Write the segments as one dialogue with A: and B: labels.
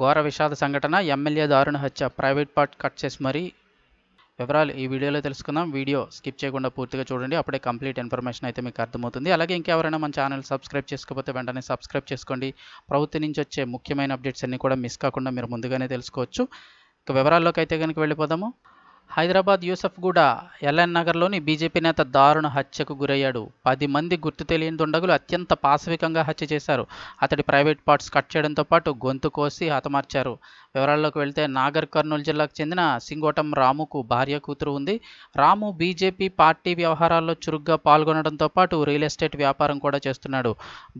A: ఘోర విషాద సంఘటన ఎమ్మెల్యే దారుణ హత్య ప్రైవేట్ పార్ట్ కట్ చేసి మరీ వివరాలు ఈ వీడియోలో తెలుసుకుందాం. వీడియో స్కిప్ చేయకుండా పూర్తిగా చూడండి అప్పుడే కంప్లీట్ ఇన్ఫర్మేషన్ అయితే మీకు అర్థమవుతుంది. అలాగే ఇంకెవరైనా మన ఛానల్ సబ్స్క్రైబ్ చేసుకోకపోతే వెంటనే సబ్స్క్రైబ్ చేసుకోండి. ప్రభుత్వం నుంచి వచ్చే ముఖ్యమైన అప్డేట్స్ అన్నీ కూడా మిస్ కాకుండా మీరు ముందుగానే తెలుసుకోవచ్చు. ఇక వివరాల్లోకి అయితే కనుక వెళ్ళిపోదాము. హైదరాబాద్ యూసఫ్గూడ ఎల్ఎన్ నగర్లోని బీజేపీ నేత దారుణ హత్యకు గురయ్యాడు. పది మంది గుర్తు తెలియని దుండగులు అత్యంత పాశవికంగా హత్య చేశారు. అతడి ప్రైవేట్ పార్ట్స్ కట్ చేయడంతో పాటు గొంతు కోసి హతమార్చారు. వివరాల్లోకి వెళ్తే నాగర్ కర్నూలు జిల్లాకు చెందిన సింగోటం రాముకు భార్య కూతురు ఉంది. రాము బీజేపీ పార్టీ వ్యవహారాల్లో చురుగ్గా పాల్గొనడంతో పాటు రియల్ ఎస్టేట్ వ్యాపారం కూడా చేస్తున్నాడు.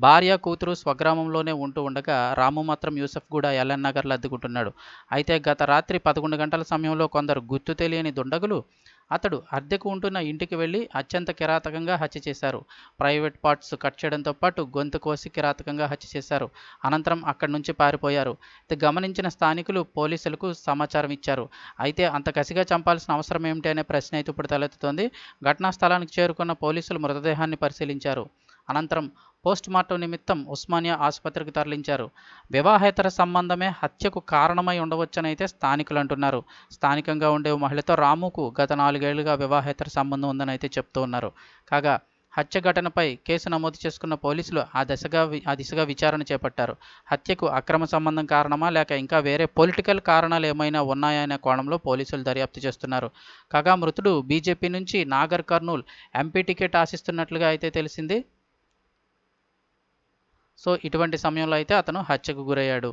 A: భార్య కూతురు స్వగ్రామంలోనే ఉంటూ ఉండగా రాము మాత్రం యూసఫ్గూడ ఎల్ఎన్ నగర్లో అద్దుకుంటున్నాడు. అయితే గత రాత్రి పదకొండు గంటల సమయంలో కొందరు గుర్తు తెలియని దుండగులు అతడు అద్దెకు ఉంటున్న ఇంటికి వెళ్ళి అత్యంత కిరాతకంగా హత్య చేశారు. ప్రైవేట్ పార్ట్స్ కట్ చేయడంతో పాటు గొంతు కోసి కిరాతకంగా హత్య చేశారు. అనంతరం అక్కడి నుంచి పారిపోయారు. ఇది గమనించిన స్థానికులు పోలీసులకు సమాచారం ఇచ్చారు. అయితే అంత కసిగా చంపాల్సిన అవసరం ఏమిటి అనే ప్రశ్న అయితే ఇప్పుడు తలెత్తుతోంది. ఘటనా స్థలానికి చేరుకున్న పోలీసులు మృతదేహాన్ని పరిశీలించారు. అనంతరం పోస్ట్ మార్టం నిమిత్తం ఉస్మానియా ఆసుపత్రికి తరలించారు. వివాహేతర సంబంధమే హత్యకు కారణమై ఉండవచ్చని అయితే స్థానికులు అంటున్నారు స్థానికంగా ఉండే మహిళతో రాముకు గత నాలుగేళ్ళుగా వివాహేతర సంబంధం ఉందని అయితే చెప్తూ ఉన్నారు. కాగా హత్య ఘటనపై కేసు నమోదు చేసుకున్న పోలీసులు ఆ దశగా ఆ దిశగా విచారణ చేపట్టారు. హత్యకు అక్రమ సంబంధం కారణమా లేక ఇంకా వేరే పొలిటికల్ కారణాలు ఏమైనా ఉన్నాయా అనే కోణంలో పోలీసులు దర్యాప్తు చేస్తున్నారు. కాగా మృతుడు బీజేపీ నుంచి నాగర్ కర్నూల్ ఎంపీ టికెట్ ఆశిస్తున్నట్లుగా అయితే తెలిసింది. సో ఇటువంటి సమయంలో అయితే అతను హత్యకు గురయ్యాడు.